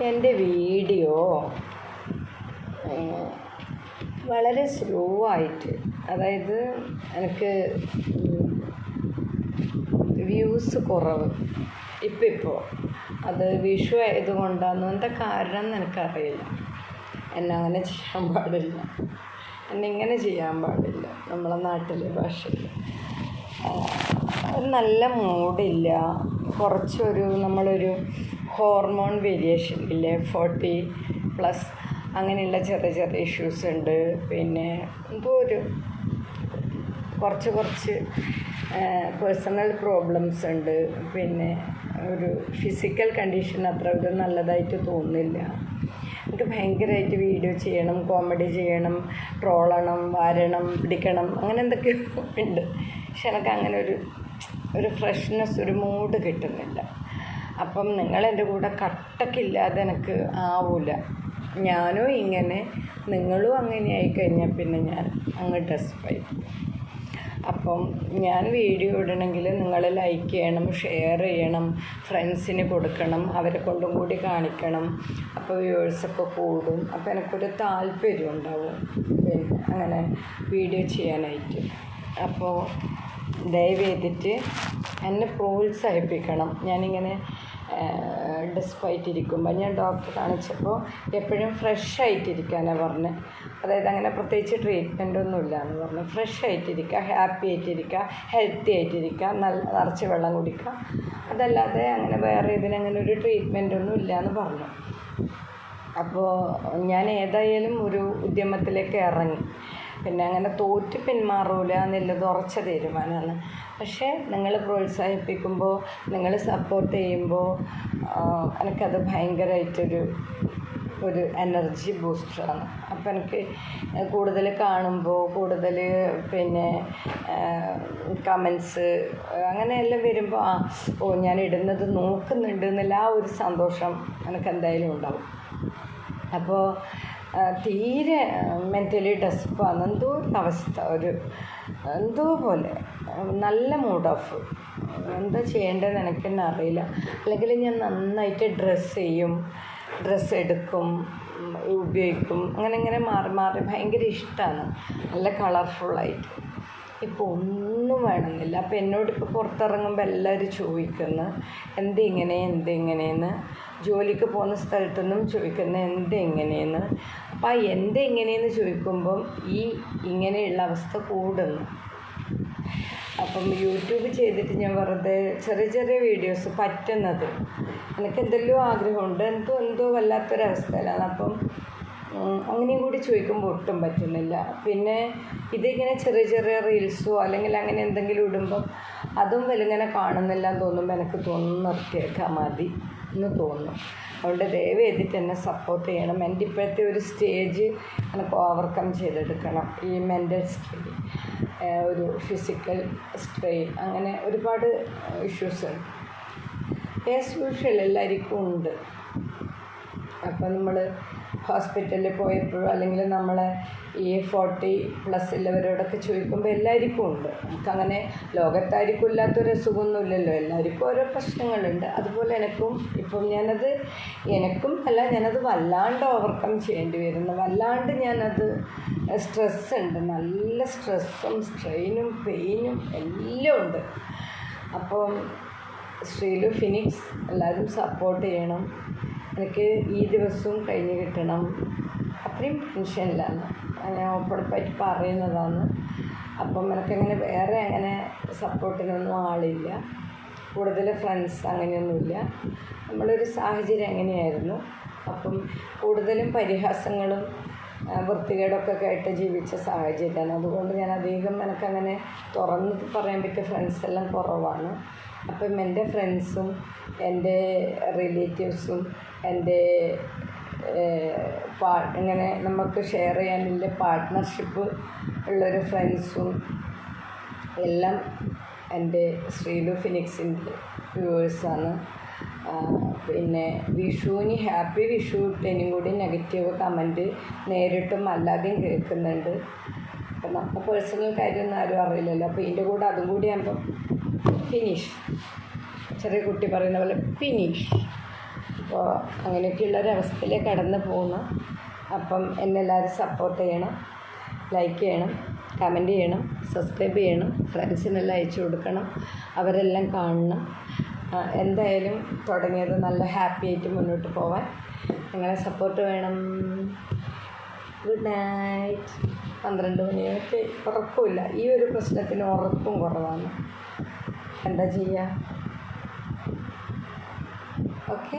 എന്റെ വീഡിയോ വളരെ സ്ലോ ആയിട്ട് അതായത് എനിക്ക് വ്യൂസ് കുറവ്. ഇപ്പം ഇപ്പോൾ അത് വിഷു ആയതുകൊണ്ടാണെന്ന് എന്താ കാരണം എനിക്കറിയില്ല. എന്നെ അങ്ങനെ ചെയ്യാൻ പാടില്ല. എന്നെ ഇങ്ങനെ ചെയ്യാൻ പാടില്ല നമ്മളെ നാട്ടിലെ ഭാഷയിൽ. ഒരു നല്ല മൂഡില്ല കുറച്ചൊരു നമ്മളൊരു ഹോർമോൺ വേരിയേഷൻ ഇല്ലേ? ഫോർട്ടി പ്ലസ് അങ്ങനെയുള്ള ചെറിയ ചെറിയ ഇഷ്യൂസ് ഉണ്ട്. പിന്നെ എന്തോ ഒരു കുറച്ച് കുറച്ച് പേഴ്സണൽ പ്രോബ്ലംസ് ഉണ്ട്. പിന്നെ ഒരു ഫിസിക്കൽ കണ്ടീഷൻ അത്ര ഒരു നല്ലതായിട്ട് തോന്നുന്നില്ല. എനിക്ക് ഭയങ്കരമായിട്ട് വീഡിയോ ചെയ്യണം കോമഡി ചെയ്യണം ട്രോളണം വാരണം പിടിക്കണം അങ്ങനെ എന്തൊക്കെയോ ഉണ്ട്. പക്ഷെ എനിക്ക് അങ്ങനെ ഒരു ഒരു ഫ്രഷ്നെസ് ഒരു മൂഡ് കിട്ടുന്നില്ല. അപ്പം നിങ്ങൾ എന്റെ കൂടെ കട്ടക്കില്ലാതെ എനിക്ക് ആവൂല. ഞാനും ഇങ്ങനെ നിങ്ങളും അങ്ങനെ ആയിക്കഴിഞ്ഞാൽ പിന്നെ ഞാൻ അങ്ങ് ഡെസ്പായി അപ്പം ഞാൻ വീഡിയോ ഇടണമെങ്കിൽ നിങ്ങൾ ലൈക്ക് ചെയ്യണം ഷെയർ ചെയ്യണം ഫ്രണ്ട്സിന് കൊടുക്കണം അവരെ കൊണ്ടും കൂടി കാണിക്കണം. അപ്പോൾ വ്യൂവേഴ്സൊക്കെ കൂടും. അപ്പോൾ എനിക്കൊരു താല്പര്യം ഉണ്ടാവും. പിന്നെ അങ്ങനെ വീഡിയോ ചെയ്യാനായിട്ട്. അപ്പോൾ ദയവ് ചെയ്തിട്ട് എന്നെ പ്രോത്സാഹിപ്പിക്കണം. ഞാനിങ്ങനെ ഡെസ്പായിട്ടിരിക്കുമ്പോൾ ഞാൻ ഡോക്ടറെ കാണിച്ചപ്പോൾ എപ്പോഴും ഫ്രഷ് ആയിട്ടിരിക്കാനാണ് പറഞ്ഞത് അതായത് അങ്ങനെ പ്രത്യേകിച്ച് ട്രീറ്റ്മെന്റ് ഒന്നും ഇല്ല എന്ന് പറഞ്ഞു. ഫ്രഷ് ആയിട്ടിരിക്കുക ഹാപ്പി ആയിട്ടിരിക്കുക ഹെൽത്തി ആയിട്ടിരിക്കുക നല്ല നിറച്ച് വെള്ളം കുടിക്കുക. അതല്ലാതെ അങ്ങനെ വേറെ ഇതിനങ്ങനെ ഒരു ട്രീറ്റ്മെന്റ് ഒന്നും ഇല്ല എന്ന് പറഞ്ഞു. അപ്പോൾ ഞാൻ ഏതായാലും ഒരു ഉദ്യമത്തിലേക്ക് ഇറങ്ങി. പിന്നെ അങ്ങനെ തോറ്റ് പിന്മാറൂല എന്നുള്ളത് ഉറച്ച തീരുമാനമാണ്. പക്ഷേ നിങ്ങൾ പ്രോത്സാഹിപ്പിക്കുമ്പോൾ നിങ്ങൾ സപ്പോർട്ട് ചെയ്യുമ്പോൾ എനിക്കത് ഭയങ്കരമായിട്ടൊരു ഒരു എനർജി ബൂസ്റ്ററാണ് അപ്പം എനിക്ക് കൂടുതൽ കാണുമ്പോൾ കൂടുതൽ പിന്നെ കമൻസ് അങ്ങനെയെല്ലാം വരുമ്പോൾ ആ ഓ ഞാൻ ഇടുന്നത് നോക്കുന്നുണ്ട് എന്നുള്ള ആ ഒരു സന്തോഷം എനിക്ക് എന്തായാലും ഉണ്ടാവും. അപ്പോൾ തീരെ മെന്റലി ഡെസ്പാണ് എന്തോ ഒരു അവസ്ഥ ഒരു എന്തോ പോലെ. നല്ല മൂഡ് ഓഫ് എന്താ ചെയ്യേണ്ടതെന്ന് എനിക്ക് തന്നെ അറിയില്ല. അല്ലെങ്കിൽ ഞാൻ നന്നായിട്ട് ഡ്രസ്സ് ചെയ്യും ഡ്രസ്സ് എടുക്കും ഉപയോഗിക്കും. അങ്ങനെ ഇങ്ങനെ മാറി മാറി. ഭയങ്കര ഇഷ്ടമാണ് നല്ല കളർഫുള്ളായിട്ട് ഇപ്പോൾ ഒന്നും വേണമെന്നില്ല. അപ്പോൾ എന്നോട് ഇപ്പോൾ പുറത്തിറങ്ങുമ്പോൾ എല്ലാവരും ചോദിക്കുന്നു എന്തിങ്ങനെ എന്തിങ്ങനെയെന്ന് ജോലിക്ക് പോകുന്ന സ്ഥലത്തുനിന്നും ചോദിക്കുന്ന എന്ത് എങ്ങനെയെന്ന് അപ്പോൾ ആ എന്ത് എങ്ങനെയെന്ന് ചോദിക്കുമ്പം ഈ ഇങ്ങനെയുള്ള അവസ്ഥ കൂടുന്നു. അപ്പം യൂട്യൂബ് ചെയ്തിട്ട് ഞാൻ വെറുതെ ചെറിയ ചെറിയ വീഡിയോസ് പറ്റുന്നത്. എനിക്ക് എന്തെല്ലോ ആഗ്രഹമുണ്ട്. എന്തോ എന്തോ വല്ലാത്തൊരവസ്ഥയിലാണ്. അപ്പം അങ്ങനെയും കൂടി ചോദിക്കുമ്പോൾ ഒട്ടും പറ്റുന്നില്ല. പിന്നെ ഇതിങ്ങനെ ചെറിയ ചെറിയ റീൽസോ അല്ലെങ്കിൽ അങ്ങനെ എന്തെങ്കിലും ഇടുമ്പം അതും വലുങ്ങനെ കാണുന്നില്ല തോന്നുമ്പോൾ എനിക്ക് തോന്നുന്നു നിർത്തിയേക്കാൻ മതി. എന്ന് തോന്നുന്നു. അതുകൊണ്ട് ദയവ് ചെയ്തിട്ട് എന്നെ സപ്പോർട്ട് ചെയ്യണം. എന്റെ ഇപ്പോഴത്തെ ഒരു സ്റ്റേജ് എനിക്ക് ഓവർകം ചെയ്തെടുക്കണം. ഈ മെന്റൽ സ്ട്രെയിൻ ഒരു ഫിസിക്കൽ സ്ട്രെയിൻ അങ്ങനെ ഒരുപാട് ഇഷ്യൂസ് ഉണ്ട്. ഏസ് യൂഷ്വൽ എല്ലാവർക്കും ഉണ്ട്. അപ്പോൾ നമ്മൾ ഹോസ്പിറ്റലിൽ പോയപ്പോഴും അല്ലെങ്കിൽ നമ്മൾ ഈ ഫോർട്ടി പ്ലസ് ഉള്ളവരോടൊക്കെ ചോദിക്കുമ്പോൾ എല്ലാവർക്കും ഉണ്ട്. നമുക്കങ്ങനെ ലോകത്തായിരിക്കും ഇല്ലാത്തൊരു അസുഖമൊന്നുമില്ലല്ലോ. എല്ലാവർക്കും ഓരോ പ്രശ്നങ്ങളുണ്ട്. അതുപോലെ എനിക്കും ഇപ്പം ഞാനത് എനിക്കും അല്ല ഞാനത് വല്ലാണ്ട് ഓവർകം ചെയ്യേണ്ടി വരുന്നു. വല്ലാണ്ട് ഞാനത് സ്ട്രെസ് ഉണ്ട്. നല്ല സ്ട്രെസ്സും സ്ട്രെയിനും പെയിനും എല്ലാം ഉണ്ട്. അപ്പം ശ്രീലു ഫിനിക്സ് എല്ലാവരും സപ്പോർട്ട് ചെയ്യണം. എനിക്ക് ഈ ദിവസവും കഴിഞ്ഞ് കിട്ടണം. അത്രയും ടെൻഷനിലാണ് ഞാൻ ഓപ്പണപ്പായിട്ട് പറയുന്നതാണ്. അപ്പം എനിക്കങ്ങനെ വേറെ അങ്ങനെ സപ്പോർട്ടിനൊന്നും ആളില്ല. കൂടുതൽ ഫ്രണ്ട്സ് അങ്ങനെയൊന്നുമില്ല. നമ്മളൊരു സാഹചര്യം അങ്ങനെയായിരുന്നു അപ്പം കൂടുതലും പരിഹാസങ്ങളും വൃത്തികേടൊക്കെ കേട്ട് ജീവിച്ച സാഹചര്യമാണ്. അതുകൊണ്ട് ഞാൻ അധികം എനിക്കങ്ങനെ തുറന്ന് പറയാൻ പറ്റിയ ഫ്രണ്ട്സ് എല്ലാം കുറവാണ്. അപ്പം എന്റെ ഫ്രണ്ട്സും എന്റെ റിലേറ്റീവ്സും എന്റെ പാ ഇങ്ങനെ നമുക്ക് ഷെയർ ചെയ്യാനുള്ള പാർട്ട്ണർഷിപ്പ് ഉള്ളൊരു ഫ്രണ്ട്സും എല്ലാം എന്റെ ശ്രീലു ഫിനിക്സിന്റെ വ്യൂവേഴ്സാണ്. പിന്നെ വിഷുവിന് ഹാപ്പി വിഷു ഇട്ടതിനും കൂടി നെഗറ്റീവ് കമന്റ് നേരിട്ടും അല്ലാതെയും കേൾക്കുന്നുണ്ട്. അപ്പം നമുക്ക് പേഴ്സണൽ കാര്യമൊന്നും ആരും അറിയില്ലല്ലോ. അപ്പോൾ ഇതിന്റെ കൂടെ അതും കൂടി ആകുമ്പം ഫിനിഷ് ചെറിയ കുട്ടി പറയുന്ന പോലെ ഫിനിഷ് അപ്പോൾ അങ്ങനെയൊക്കെയുള്ളൊരവസ്ഥയിലേക്ക് കടന്നു പോകുന്നു അപ്പം എന്നെ എല്ലാവരും സപ്പോർട്ട് ചെയ്യണം ലൈക്ക് ചെയ്യണം കമന്റ് ചെയ്യണം സബ്സ്ക്രൈബ് ചെയ്യണം ഫ്രണ്ട്സിനെല്ലാം അയച്ചു കൊടുക്കണം അവരെല്ലാം കാണണം. എന്തായാലും തുടങ്ങിയത് നല്ല ഹാപ്പി ആയിട്ട് മുന്നോട്ട് പോവാൻ. നിങ്ങളെ സപ്പോർട്ട് വേണം. ഗുഡ് നൈറ്റ് പന്ത്രണ്ട് മണിയൊക്കെ ഉറക്കമില്ല ഈ ഒരു പ്രശ്നത്തിന് ഉറപ്പും കുറവാണ്. എന്താ ചെയ്യുക ഓക്കെ